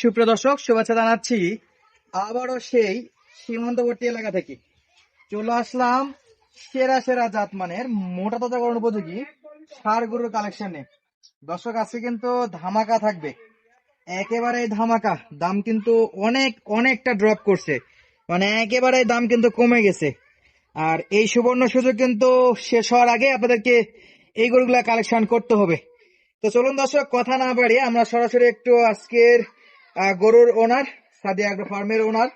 সুপ্রিয় দর্শক, শুভেচ্ছা জানাচ্ছি আবারও সেই সীমান্তবর্তী এলাকা থেকে। চলে আসলাম সেরা সেরা জাত মানের মোটা তাজাকরণ উপযোগী সার গরুর কালেকশনে দর্শক, আজকে কিন্তু ধামাকা থাকবে। একেবারে ধামাকা। দাম কিন্তু অনেক, অনেকটা ড্রপ করছে। মানে একেবারে দাম কিন্তু কমে গেছে। আর এই সুবর্ণ সুযোগ কিন্তু শেষ হওয়ার আগে আপনাদেরকে এই গরুগুলা কালেকশন করতে হবে। তো চলুন দর্শক, কথা না বাড়িয়ে আমরা সরাসরি একটু আজকের গরুর ওনার সাদিয়া ফার্মের ওনার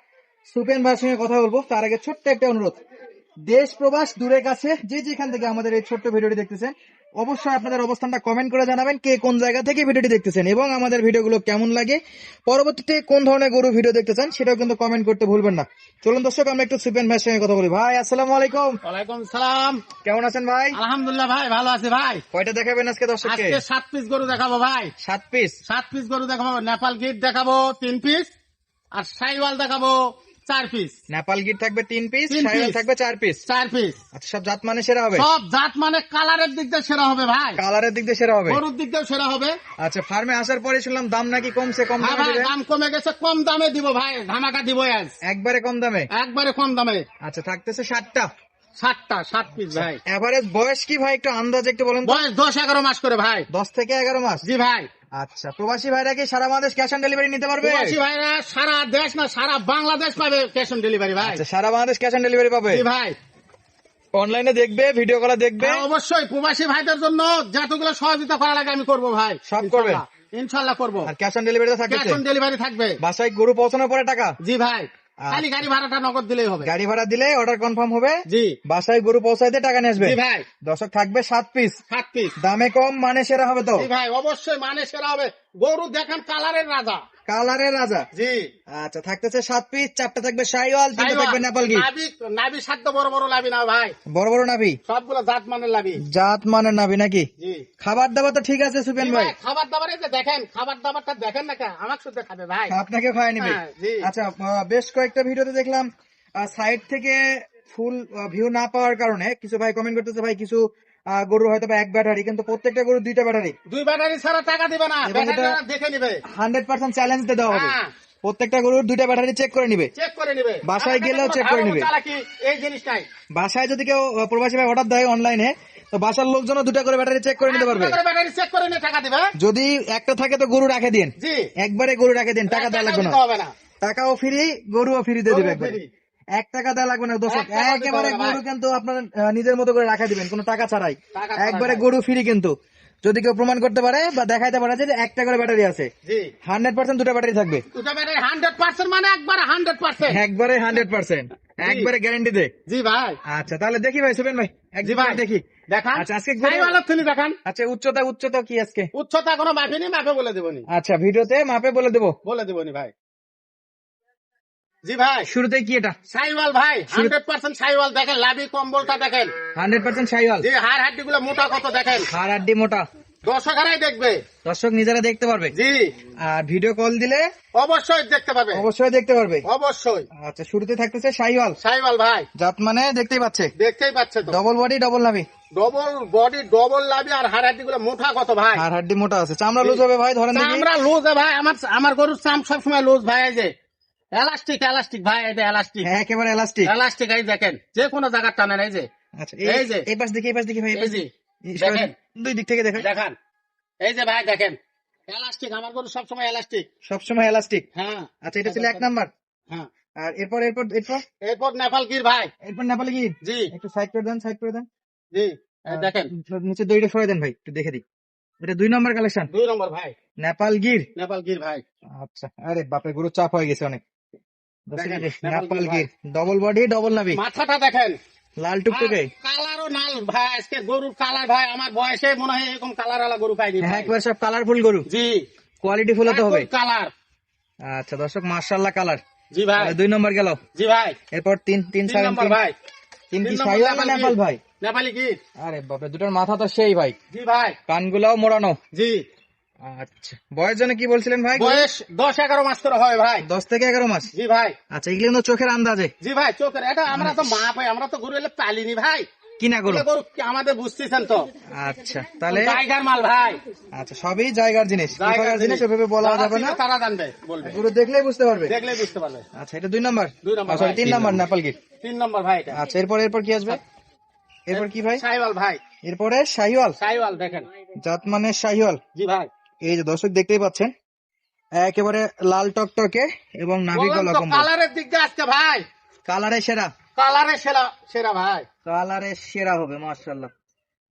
সুপেন ভাইয়ের সঙ্গে কথা বলব, তার আগে ছোট্ট একটা অনুরোধ। দেশ প্রবাস দূরের কাছে। যে যেখান থেকে আমাদের এই ছোট্ট ভিডিওটি দেখতেছেন অবশ্যই আপনাদের অবস্থানটা কমেন্ট করে জানাবেন কে কোন জায়গা থেকে ভিডিওটি দেখতেছেন এবং আমাদের ভিডিওগুলো কেমন লাগে পরবর্তীতে কোন ধরনের গরু ভিডিও দেখতে চান সেটাও কিন্তু কমেন্ট করতে ভুলবেন না। চলুন দর্শক আমরা একটু সুপেন ভাইয়ের সঙ্গে কথা বলি। ভাই আসসালামু আলাইকুম। ওয়ালাইকুম সালাম। কেমন আছেন ভাই? আলহামদুলিল্লাহ ভাই ভালো আছি ভাই। কয়টা দেখাবেন আজকে দর্শককে? আজকে সাত পিস গরু দেখাবো ভাই। সাত পিস সাত পিস গরু দেখাবো নেপাল গিট দেখাবো তিন পিস আর সাইওয়াল দেখাবো চার পিস নেপাল গিট থাকবে তিন পিস থাকবে চার পিস চার পিস আচ্ছা সব জাত মানে সেরা হবে? সব জাত মানে কালারের দিক দিয়ে সেরা হবে ভাই। কালারের দিক দিয়ে সেরা হবে? গরুর দিক দিয়ে সেরা হবে। আচ্ছা ফার্মে আসার পরে শুনলাম দাম নাকি কমছে কম হ্যাঁ দামে দাম কমে গেছে কম দামে দিব ভাই ধামাকা দিব আজ একবারে কম দামে? একবারে কম দামে। আচ্ছা থাকতেছে ষাটটা। সাতটা সাত পিস ভাই। এভারেজ বয়স কি ভাই একটু আন্দাজ একটু বলেন বয়স দশ এগারো মাস করে ভাই। দশ থেকে এগারো মাস? জি ভাই। আচ্ছা প্রবাসী ভাইরা কি সারা বাংলাদেশ ক্যাশ অন ডেলিভারি নিতে পারবে? প্রবাসী ভাইরা সারা দেশ না সারা বাংলাদেশ পাবে ক্যাশ অন ডেলিভারি ভাই। আচ্ছা সারা বাংলাদেশ ক্যাশ অন ডেলিভারি পাবে? জি ভাই। অনলাইনে দেখবে ভিডিও কলে দেখবে? হ্যাঁ, অবশ্যই প্রবাসী ভাইদের জন্য যতগুলো সহযোগিতা করা লাগে আমি করব ভাই। সব করবে? ইনশাআল্লাহ করব। আর ক্যাশ অন ডেলিভারি থাকবে ক্যাশ অন ডেলিভারি থাকবে। বাসায় গরু পৌঁছানোর পরে টাকা? জি ভাই। খালি গাড়ি ভাড়াটা নগদ দিলেই হবে। গাড়ি ভাড়া দিলে অর্ডার কনফার্ম হবে। জি। বাসায় গরু পৌঁছাইতে টাকা নিয়ে আসবে। জি ভাই। দর্শক থাকবে সাত পিস সাত পিস দামে কম মানে সেরা হবে তো। জি ভাই অবশ্যই মানে সেরা হবে। গরু দেখেন কালারের রাজা। কালারের রাজা। জি। আচ্ছা থাকতেছে সাত পিস চারটা থাকবে সাইওয়াল তিনটা থাকবে নেপাল গিট নাবি নাবি সাধ্য বড় বড় লাবি না ভাই। বড় বড় নাভি? সবগুলো জাত মানের লাবি জাত মানের নাভি নাকি? জি। খাবার দাবার তো ঠিক আছে সুপেন ভাই। খাবার দাবার এই যে দেখেন খাবার দাবারটা দেখেন না কে? আমাকে শুধু খাবে ভাই। আপনাকে খাওয়াই নিবে। হ্যাঁ, আচ্ছা বেশ কয়েকটা ভিডিওতে দেখলাম সাইড থেকে ফুল ভিউ না পাওয়ার কারণে কিছু ভাই কমেন্ট করতেছে ভাই কিছু গরু হয়তো এক ব্যাটারি কিন্তু প্রত্যেকটা গরু দুইটা ব্যাটারি। দুই ব্যাটারি ছাড়া টাকা দিবে না দেখে নিবে। হান্ড্রেড পার্সেন্ট চ্যালেঞ্জ দিয়ে দেওয়া হবে। হ্যাঁ। প্রত্যেকটা গরুর দুইটা ব্যাটারি চেক করে নিবে। চেক করে নিবে। বাসায় গেলেও চেক করে নিবে। এই জিনিসটাই। বাসায় যদি কেউ প্রবাসী ভাই অর্ডার দেয় অনলাইনে তো বাসার লোকজনও দুটা করে ব্যাটারি চেক করে নিতে পারবে। ব্যাটারি চেক করে নিয়ে টাকা দিবে যদি একটা থাকে তো গরু রাখে দিন। একবারে গরু রাখে দিন টাকা দেওয়া লাগবে না। টাকাও ফ্রি গরুও ফ্রি দিয়ে দিবে একবারে। এক টাকা দেওয়া লাগবে না দর্শক। একেবারে গরু কিন্তু আপনার নিজের মতো করে রাখা দিবেন কোনো টাকা ছাড়াই। একবারে গরু ফ্রি কিন্তু। যদি কেউ প্রমাণ করতে পারে বা দেখাইতে পারে যে একটা করে ব্যাটারি আছে। হান্ড্রেড পার্সেন্ট দুটা ব্যাটারি থাকবে। দুটা ব্যাটারি হান্ড্রেড পার্সেন্ট মানে একবার হান্ড্রেড পার্সেন্ট। একবারে হান্ড্রেড পার্সেন্ট। একবারে গ্যারান্টি দে জি ভাই। আচ্ছা তাহলে দেখি ভাই সুবেন ভাই। জি ভাই। দেখি। দেখান। আচ্ছা, আজকে দেখান। আচ্ছা উচ্চতা উচ্চতা কি আজকে? উচ্চতা কোনো মাপেনি মাপে বলে দেবনি আচ্ছা ভিডিওতে মাপে বলে দেবো। বলে দেবনি ভাই। জি ভাই। শুরুতে কি এটা? সাইওয়াল ভাই হান্ড্রেড পার্সেন্ট সাইওয়াল। দেখেন লাভি কম্বলটা দেখেন। Hundred percent Sahiwal. জি হাড় হাড্ডি গুলো মোটা কত দেখেন? হাড় আড্ডি মোটা। দর্শকেরাই দেখবে। দর্শক নিজেরা দেখতে পারবে। জি। আর ভিডিও কল দিলে অবশ্যই দেখতে পাবে। অবশ্যই দেখতে পারবে। অবশ্যই। আচ্ছা শুরুতে থাকতেছে সাইওয়াল। সাইওয়াল ভাই। জাত মানে দেখতেই পাচ্ছে। দেখতেই পাচ্ছে তো। ডবল বডি ডবল নাভি ডবল বডি ডবল লাভি আর হাড় হাড্ডি গুলো মোটা কত ভাই? আর হাড্ডি মোটা আছে। চামড়া লুজ হবে ভাই ধরেন আমরা লুজ ভাই আমার আমার গরুর চাম সবসময় লুজ ভাই যে। এলাস্টিক এলাস্টিক ভাই এই যে এলাস্টিক হ্যাঁ, একেবারে এলাস্টিক এলাস্টিক এই দেখেন যে কোনো জায়গার টানেন এই যে। আচ্ছা এই যে। এই পাশ দেখি এই পাশ দেখি ভাই এই যে দেখেন। দুই দিক থেকে দেখো দেখান। এই যে ভাই দেখেন। এলাস্টিক আমার গরু সবসময় এলাস্টিক সবসময় এলাস্টিক হ্যাঁ। আচ্ছা এটা ছিল এক নাম্বার? হ্যাঁ। আর এরপর এরপর এরপর? এরপর নেপাল গির ভাই। এরপর নেপালে কি জি। একটু সাইড করে দেন সাইড করে দেন। জি দেখেন। নিচে দইটা সরে দেন ভাই একটু দেখে দিই। এটা দুই নম্বর কালেকশন দুই নম্বর ভাই। নেপাল গির? নেপাল গির ভাই। আচ্ছা আরে বাপরে গরু চাপ হয়ে গেছে অনেক। ডবল বডি ডবল নাভি মাথাটা দেখেন। লাল টুকটুকে? কালারও নাল ভাই আজকে গরুর কালার ভাই আমার বয়সে মনে হয় এরকম কালার আলা গরু পাইনি হ্যাঁ একবার সব কালারফুল গরু। জি। কোয়ালিটি ফুল হতে হবে। কালার। আচ্ছা দর্শক মার্শাল্লাহ কালার। জি ভাই। দুই নম্বর গেল। জি ভাই। এরপর তিন তিন নম্বর ভাই। তিন কি তিন সাইওয়াল নেপাল ভাই। নেপালি গির আরে বাপরে দুটার মাথা তো সেই ভাই। জি ভাই। কানগুলাও মোড়ানো। জি। আচ্ছা। বয়স জন্য কি বলছিলেন ভাই? বয়স দশ এগারো মাস করে হয় ভাই। দশ থেকে এগারো মাস? জি ভাই। আচ্ছা এগুলো কিন্তু চোখের আন্দাজে। জি ভাই চোখের। এটা আমরা তো মা ভাই আমরা তো গরু এলে পালিনি ভাই। কিনা গরু? গরু আমাদের বুঝতেছেন তো? আচ্ছা তাহলে জায়গার মাল ভাই। আচ্ছা সবই জায়গার জিনিস। কোথাকার জিনিস। ওভাবে বলা যাবে না। তারা জানবে বলবে। গরু দেখলেই বুঝতে পারবে। দেখলেই বুঝতে পারবে। আচ্ছা এটা দুই নাম্বার? দুই নাম্বার সরি তিন নাম্বার নেপাল গির তিন নম্বর ভাই এটা। আচ্ছা এরপর এরপর কি আসবে? এরপর কি ভাই? সাইওয়াল ভাই। এরপরে শাহিওয়াল সাইওয়াল দেখেন। জাত মানে শাহিওয়াল জি ভাই। এই যে দর্শক দেখতেই পাচ্ছেন একেবারে লাল টকটকে এবং নাভি গলা কম্বল। কালারের দিক দিয়ে আজকে ভাই। কালারে সেরা। কালারের সেরা সেরা ভাই। কালারে সেরা হবে মার্শাল্লাহ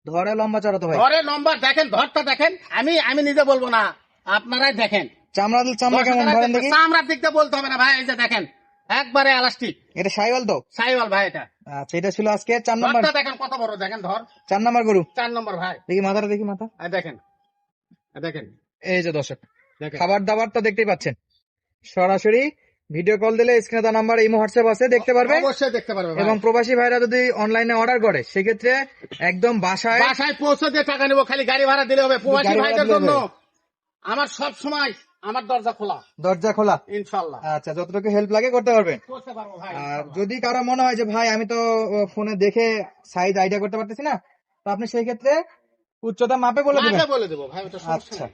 ধরে লম্বা চড়া তো ভাই। ঘরে নম্বর দেখেন ধরটা দেখেন। আমি আমি নিজে বলব না আপনারাই দেখেন। চামড়া চামড়া কেমন ধরেন দেখি। চামড়ার দিক দিয়ে বলতে হবে না ভাই এই যে দেখেন একবারে এলাস্টিক এটা শাহিওয়াল তো? সাইওয়াল ভাই এটা। আচ্ছা এটা ছিল আজকে চার নাম্বার। দেখেন কত বড় দেখেন ধর। চার নম্বর গরু। চার নম্বর ভাই। দেখি মাথাটা দেখি মাথা। দেখেন। দেখেন। এই যে দর্শক খাবার দাবার তো দেখতেই পাচ্ছেন। সরাসরি ভিডিও কল দিলে স্ক্রিনে দেওয়া নাম্বার ইমো হোয়াটসঅ্যাপ আছে দেখতে পারবে অবশ্যই দেখতে পারবে এবং প্রবাসী ভাইরা যদি অনলাইনে অর্ডার করে সেক্ষেত্রে একদম বাসায় বাসায় পৌঁছে দিয়ে টাকা নেব খালি গাড়ি ভাড়া দিলে হবে প্রবাসী ভাইদের জন্য। আমার সব সময় আমার দরজা খোলা। দরজা খোলা। ইনশাল্লাহ আচ্ছা যতটুকু হেল্প লাগে করতে পারবে করতে পারব ভাই। আর যদি কারও মনে হয় যে ভাই আমি তো ফোনে দেখে সাইজ আইডিয়া করতে পারতেছি না তো আপনি সেই ক্ষেত্রে উচ্চতা মাপে বলে দিবেন? বলে দেবো ভাই ওটা আচ্ছা।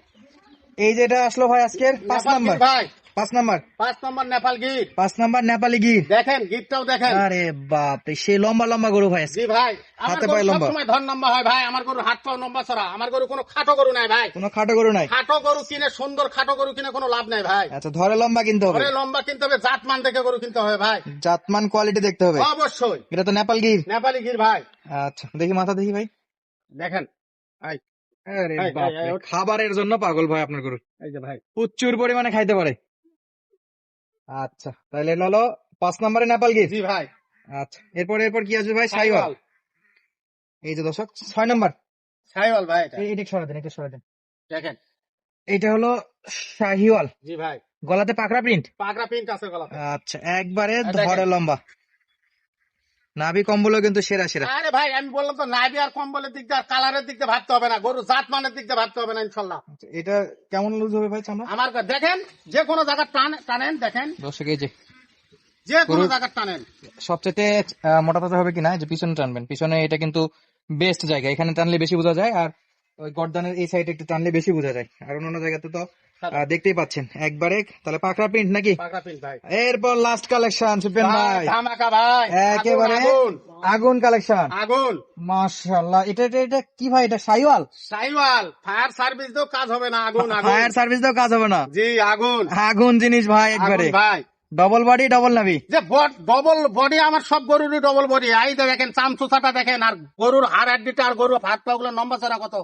এই যেটা আসলো ভাই আজকের পাঁচ নাম্বার। ভাই। পাঁচ নাম্বার। পাঁচ নম্বর নেপাল গির পাঁচ নাম্বার নেপালি গির দেখেন গিরটাও দেখেন। আরে বাপ সে লম্বা লম্বা গরু ভাই জি ভাই হাতে পায়ে লম্বা। সবসময় ধন নম্বর হয় ভাই আমার গরু হাত পাও লম্বা ছড়া আমার গরু কোনো খাটো গরু নাই ভাই। কোনো খাটো গরু নাই। খাটো গরু কিনে সুন্দর খাটো গরু কিনে কোনো লাভ নাই ভাই। আচ্ছা ধরে লম্বা কিনতে হবে। ঘরে লম্বা কিনতে হবে জাত মান দেখে গরু কিনতে হবে ভাই। জাতমান কোয়ালিটি দেখতে হবে। অবশ্যই। এটা তো নেপাল গির নেপালি গির ভাই। আচ্ছা দেখি মাথা দেখি ভাই। দেখেন। আরে। খাবারের জন্য পাগল ভাই আপনার গরু। এই যে ভাই। প্রচুর পরিমাণে খাইতে পারে। আচ্ছা তাহলে এটা হলো পাঁচ নম্বরে নেপাল জি ভাই। আচ্ছা এরপর এরপর কি আসবে ভাই? সাইওয়াল। এই যে দর্শক ছয় নম্বর। সাইওয়াল ভাই এটা। এটা সরা দেন এটা সরা দেন। দেখেন। এটা হলো শাহিওয়াল। জি ভাই। গলাতে পাকড়া প্রিন্ট পাগড়া প্রিন্ট আছে গলাতে। আচ্ছা একবারে ধরে লম্বা। নাভি কম্বলও কিন্তু সেরা সেরা। আরে ভাই আমি বললাম তো নাইবি আর কম্বলের দিক দিয়ে আর কালারের দিক দিয়ে ভাবতে হবে না। গরু জাত মানের দিক দিয়ে ভাবতে হবে না ইনশাল্লাহ। আচ্ছা, এটা কেমন লুজ হবে ভাই চামড়া? আমার দেখেন যে কোনো জায়গা টান টানেন দেখেন। দর্শক এই যে যে কোনো জায়গা টানেন। সবচেয়ে মোটা তাজা হবে কিনা যে পিছনে টানবেন। পিছনে এটা কিন্তু বেস্ট জায়গা। এখানে টানলে বেশি বোঝা যায় আর ওই গর্দানের এই সাইডে একটু টানলে বেশি বোঝা যায়। আর অন্যান্য জায়গাতে তো দেখতেই পাচ্ছেন। একবারে তাহলে পাকড়া প্রিন্ট নাকি? এরপর লাস্ট কালেকশন সুপেন ভাই একেবারে আগুন, কালেকশন আগুন মাশাআল্লাহ এটা এটা এটা কি ভাই? এটা সাইওয়াল? সাইওয়াল। ফায়ার সার্ভিস দিয়েও কাজ হবে না আগুন আগুন। ফায়ার সার্ভিস দাও কাজ হবে না। জি আগুন। আগুন জিনিস ভাই একবারে। ভাই। ডবল বডি ডবল নাভি? যে ডবল বডি আমার সব গরুরই ডবল বডি যে দেখেন চামচুচাটা দেখেন আর গরুর হাড় হাড্ডিটা আর গরুর হাত পা গুলো লম্বা ছাড়া কত?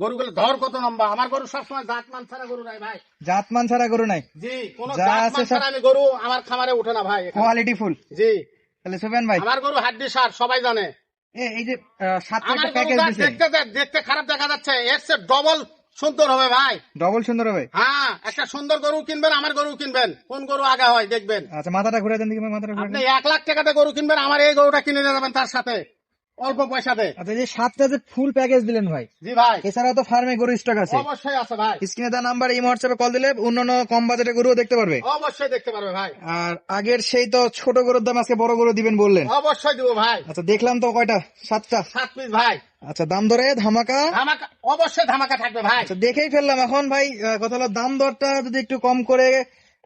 গরুগুলো ধর কত লম্বা? আমার গরু সবসময় জাত মান ছাড়া গরু নাই ভাই। জাতমান ছাড়া গরু নাই? জি কোন যা জাত আছে মান সব- ছাড়া আমি গরু আমার খামারে উঠে না ভাই কোয়ালিটি ফুল। জি। তাহলে ভাই আমার গরু হাড্ডি সার সবাই জানে। এই যে গরু প্যাকেজ যা দিছেন। দেখতে দেখতে খারাপ দেখা যাচ্ছে। এর চেয়ে ডবল সুন্দর হবে ভাই। ডবল সুন্দর হবে? হ্যাঁ একটা সুন্দর গরু কিনবেন আমার গরু কিনবেন। কোন গরু আগে হয় দেখবেন। আচ্ছা মাথাটা ঘুরে দেন দেখি মাথাটা ঘুরে আপনি এক লাখ টাকাতে গরু কিনবেন আমার এই গরুটা কিনে নিয়ে যাবেন তার সাথে। অল্প পয়সাতে। আচ্ছা যে সাতটা যে ফুল প্যাকেজ দিলেন ভাই জি ভাই। এছাড়াও তো ফার্মে গরু স্টক আছে। অবশ্যই আছে ভাই। স্ক্রিনে দেওয়া নাম্বার এই হোয়াটসঅ্যাপে কল দিলে অন্যান্য কম বাজেটের গরুও দেখতে পারবে। অবশ্যই দেখতে পারবে ভাই। আর আগের সেই তো ছোট গরুর দাম আজকে বড় গরু দিবেন বললেন। অবশ্যই দিব ভাই। আচ্ছা দেখলাম তো কয়টা? সাতটা। সাত পিস ভাই। আচ্ছা দাম দরে ধামাকা। ধামাকা অবশ্যই ধামাকা থাকবে ভাই। আচ্ছা দেখেই ফেললাম। এখন ভাই কথা হলো দাম দরটা যদি একটু কম করে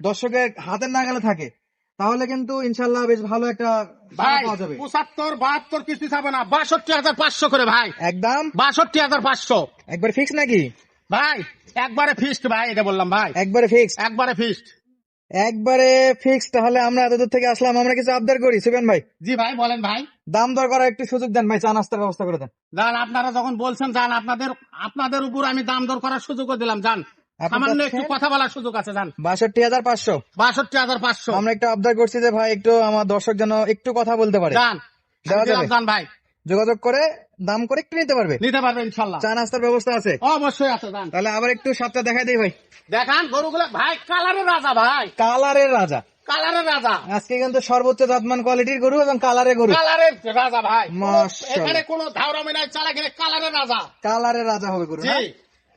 দর্শকের হাতের নাগালে থাকে তাহলে কিন্তু ইনশাল্লাহ বেশ ভালো একটা ভাই পাওয়া যাবে। পঁচাত্তর বাহাত্তর কিছু যাবে না বাষট্টি হাজার পাঁচশো করে ভাই। একদম। বাষট্টি হাজার পাঁচশো। একবার ফিক্স নাকি? ভাই একবারে ফিস্ট ভাই এটা বললাম ভাই। একবারে ফিক্স একবারে ফিস্ট একবারে ফিক্স তাহলে আমরা এত দূর থেকে আসলাম আমরা কিছু আবদার করি সুবেন ভাই। জি ভাই বলেন ভাই। দাম দর করার একটু সুযোগ দেন ভাই চা নাস্তার ব্যবস্থা করে দেন। যান আপনারা যখন বলছেন যান আপনাদের আপনাদের উপর আমি দাম দর করার সুযোগও দিলাম যান। সামান্য একটু কথা বলার সুযোগ আছে যান বাষট্টি হাজার পাঁচশো। বাষট্টি হাজার পাঁচশো। আমরা একটু আবদার করছি যে ভাই একটু আমার দর্শক যেন একটু কথা বলতে পারে? যান ভাই। যোগাযোগ করে দাম করে একটু নিতে পারবে। নিতে পারবে ইনশাল্লাহ। চা নাস্তার ব্যবস্থা আছে। অবশ্যই আছে তাহলে আবার একটু সাতটা দেখাই দিই ভাই। দেখান গরুগুলো ভাই কালারের রাজা ভাই। কালারের রাজা। কালারের রাজা। আজকে কিন্তু সর্বোচ্চ জাতমান কোয়ালিটির গরু এবং কালারের গরু। কালারের রাজা ভাই। এখানে কোনো ধাওরামি নাই চালা কালারের রাজা। কালারের রাজা হবে গরু?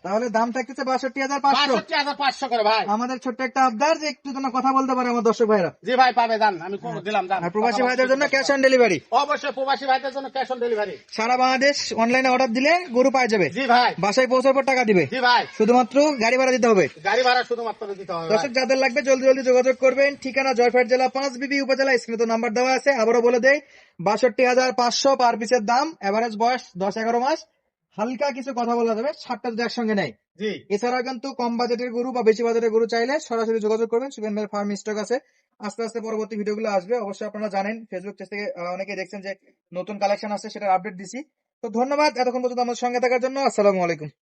তাহলে দাম থাকতেছে বাষট্টি হাজার পাঁচশো। হাজার পাঁচশো করে ভাই। আমাদের ছোট্ট একটা আবদার যে একটু যেন কথা বলতে পারে আমার দর্শক ভাইরা জি ভাই পাবে দান আমি দিলাম দান প্রবাসী ভাইদের জন্য ক্যাশ অন ডেলিভারি অবশ্যই প্রবাসী ভাইদের জন্য ক্যাশ অন ডেলিভারি সারা বাংলাদেশ অনলাইনে অর্ডার দিলে গরু পাওয়া যাবে। জি ভাই। বাসায় পৌঁছার পর টাকা দিবে। জি ভাই। শুধুমাত্র গাড়ি ভাড়া দিতে হবে। গাড়ি ভাড়া শুধুমাত্র দিতে হবে দর্শক যাদের লাগবে জলদি জলদি যোগাযোগ করবেন। ঠিকানা জয়ফাট জেলা পাঁচ বিবি উপজেলা স্ক্রিনে তো নাম্বার দেওয়া আছে। আবারও বলে দেয় বাষট্টি হাজার পাঁচশো পার পিসের দাম। এভারেজ বয়স দশ এগারো মাস। হালকা কিছু কথা বলা যাবে সাতটা যদি একসঙ্গে নেয়। জি। এছাড়া কিন্তু কম বাজেটের গরু বা বেশি বাজেটের গরু চাইলে সরাসরি যোগাযোগ করবেন সুপেন ভাই ফার্ম স্টক আছে। আস্তে আস্তে পরবর্তী ভিডিওগুলো আসবে অবশ্যই আপনারা জানেন ফেসবুক পেজ থেকে অনেকে দেখছেন যে নতুন কালেকশন আছে সেটার আপডেট দিছি। তো ধন্যবাদ এতক্ষণ পর্যন্ত আমাদের সঙ্গে থাকার জন্য আসসালামু আলাইকুম।